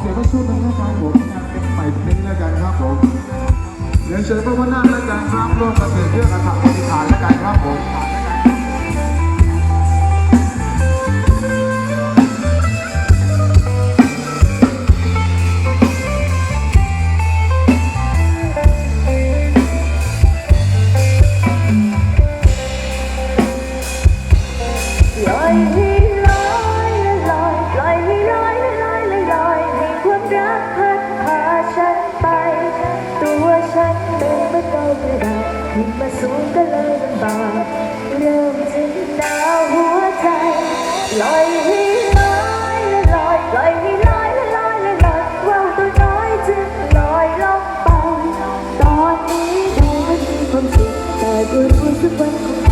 เสียงให้ชุดนึงนะครับผมงานเป็นใหม่เแล้วกันครับผมเรียนเชิญพระวนาแล้วกันครับร่วมกันเป็นเรื่องอัฐปฏิฐารแล้วกันครับผม来。 ขึ้นมาสูงก็เลยลำบากเริ่มจะหนาวหัวใจลอยให้ลอยและลอยลอยให้ลอยลอยลอยว่าวตัวน้อยจึงลอยลงไปตอนนี้ดูไม่มีความสุขแต่ก็รู้สึกว่า